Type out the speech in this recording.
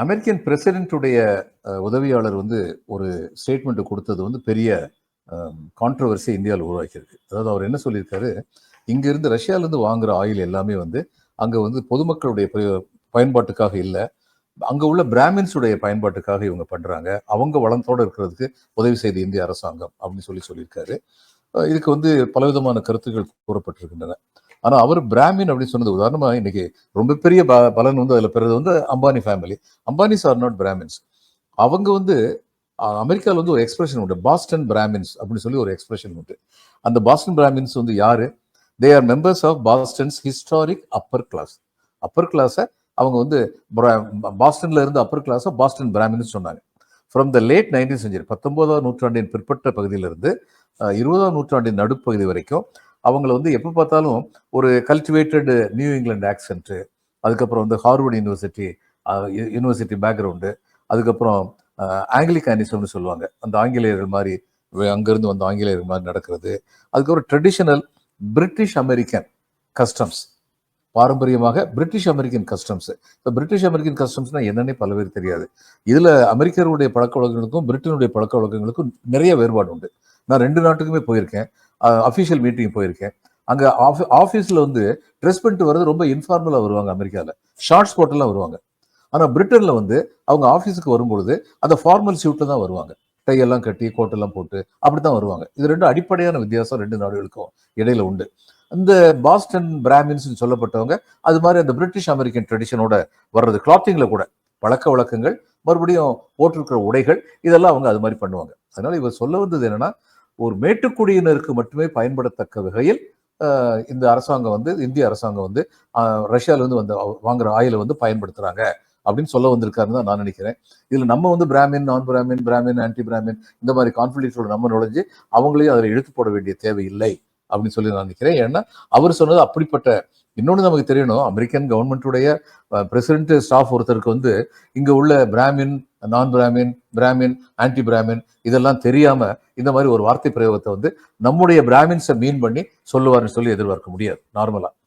American பிரசிடென்ட்டுடைய உதவியாளர் வந்து ஒரு ஸ்டேட்மெண்ட் கொடுத்தது வந்து பெரிய கான்ட்ரவர்சி இந்தியாவில் உருவாக்கியிருக்கு. அதாவது அவர் என்ன சொல்லியிருக்காரு? இங்கிருந்து ரஷ்யாவிலேருந்து வாங்குகிற ஆயில் எல்லாமே வந்து அங்கே வந்து பொதுமக்களுடைய பயன்பாட்டுக்காக இல்லை. அங்கே உள்ள பிராமின்ஸுடைய பயன்பாட்டுக்காக இவங்க பண்ணுறாங்க அவங்க வளத்தோடு இருக்கிறதுக்கு உதவி செய்த இந்திய அரசாங்கம் அப்படின்னு சொல்லி சொல்லியிருக்காரு. இதுக்கு வந்து பலவிதமான கருத்துக்கள் கூறப்பட்டிருக்கின்றன. ஆனால் அவர் பிராமின் அப்படின்னு சொன்னது உதாரணமாக இன்னைக்கு ரொம்ப பெரிய ப- பலன் வந்து அதில் பெறது வந்து Ambani family Ambanis are not Brahmins அவங்க வந்து அமெரிக்காவில் வந்து ஒரு எக்ஸ்பிரஷன் உண்டு. பாஸ்டன் பிராமின்ஸ் அப்படின்னு சொல்லி ஒரு எக்ஸ்பிரஷன் உண்டு. அந்த பாஸ்டன் பிராமின்ஸ் வந்து யாரு? They are members of Boston's historic upper class upper கிளாஸை அவங்க வந்து பிரா- பாஸ்டன்ல இருந்து அப்பர் கிளாஸை பாஸ்டன் பிராமின்ஸ் சொன்னாங்க. From the late nineteen century பத்தொன்பதாம் நூற்றாண்டின் பிற்பட்ட பகுதியிலிருந்து இருபதாம் நூற்றாண்டின் நடுப்பகுதி வரைக்கும் அவங்கள வந்து எப்போ பார்த்தாலும் ஒரு கல்டிவேட்டட் நியூ இங்கிலாந்து ஆக்சென்ட்டு அதுக்கப்புறம் வந்து ஹார்வர்ட் யூனிவர்சிட்டி யூனிவர்சிட்டி பேக்ரவுண்டு அதுக்கப்புறம் ஆங்கிலிகானிசம்னு சொல்லுவாங்க. அந்த ஆங்கிலேயர்கள் மாதிரி அங்கேருந்து வந்த ஆங்கிலேயர்கள் மாதிரி நடக்கிறது. அதுக்கப்புறம் ட்ரெடிஷனல் பிரிட்டிஷ் அமெரிக்கன் கஸ்டம்ஸ் பாரம்பரியமாக பிரிட்டிஷ் அமெரிக்கன் கஸ்டம்ஸ் இப்போ பிரிட்டிஷ் அமெரிக்கன் கஸ்டம்ஸ்னால் என்னன்னே பல பேர் தெரியாது. இதில் அமெரிக்கருடைய பழக்க வழக்கங்களுக்கும் பிரிட்டனுடைய பழக்க வழக்கங்களுக்கும் நிறைய வேறுபாடு உண்டு நான் ரெண்டு நாட்டுக்குமே போயிருக்கேன். அஃபிஷியல் மீட்டிங் போயிருக்கேன். அங்கே ஆஃபி ஆஃபீஸில் வந்து ட்ரெஸ் பண்ணிட்டு வர்றது ரொம்ப இன்ஃபார்மலாக வருவாங்க அமெரிக்காவில் ஷார்ட்ஸ் போட்டெல்லாம் வருவாங்க. ஆனால் பிரிட்டனில் வந்து அவங்க ஆஃபீஸுக்கு வரும்பொழுது அந்த ஃபார்மல் சூட்டில் தான் வருவாங்க. டை எல்லாம் கட்டி கோட்டெல்லாம் போட்டு அப்படித்தான் வருவாங்க. இது ரெண்டும் அடிப்படையான வித்தியாசம். ரெண்டு நாடுகளுக்கும் இடையில உண்டு. இந்த பாஸ்டன் பிராமின்ஸ் சொல்லப்பட்டவங்க அது மாதிரி அந்த பிரிட்டிஷ் அமெரிக்கன் ட்ரெடிஷனோட வர்றது கிளாத்திங்கில் கூட. பழக்க வழக்கங்கள் மறுபடியும் போட்டிருக்கிற உடைகள் இதெல்லாம் அவங்க அது மாதிரி பண்ணுவாங்க. அதனால இவர் சொல்ல வந்தது என்னன்னா ஒரு மேட்டுக்குடியினருக்கு மட்டுமே பயன்படத்தக்க வகையில் இந்த அரசாங்கம் வந்து இந்திய அரசாங்கம் வந்து ரஷ்யாவிலேருந்து வந்து வாங்குற ஆயிலை வந்து பயன்படுத்துகிறாங்க அப்படின்னு சொல்ல வந்திருக்காருன்னு தான் நான் நினைக்கிறேன். இதில் நம்ம வந்து பிராமின் நான் பிராமின் பிராமின் ஆன்டி பிராமின் இந்த மாதிரி கான்ஃபிளிக்ஸோட நம்ம நுழைஞ்சு அவங்களையும் அதில் இழுத்து போட வேண்டிய தேவை இல்லை அப்படின்னு சொல்லி நான் நினைக்கிறேன். ஏன்னா அவர் சொன்னது அப்படிப்பட்ட இன்னொன்று நமக்கு தெரியணும் அமெரிக்கன் கவர்மெண்ட்டுடைய பிரசிடென்ட் ஸ்டாஃப் ஒருத்தருக்கு வந்து இங்கே உள்ள பிராமின் நான் பிராமின் பிராமின் ஆன்டி பிராமின் இதெல்லாம் தெரியாம இந்த மாதிரி ஒரு வார்த்தை பிரயோகத்தை வந்து நம்முடைய பிராமின்ஸை மீன் பண்ணி சொல்லுவார்னு சொல்லி எதிர்பார்க்க முடியாது. நார்மலா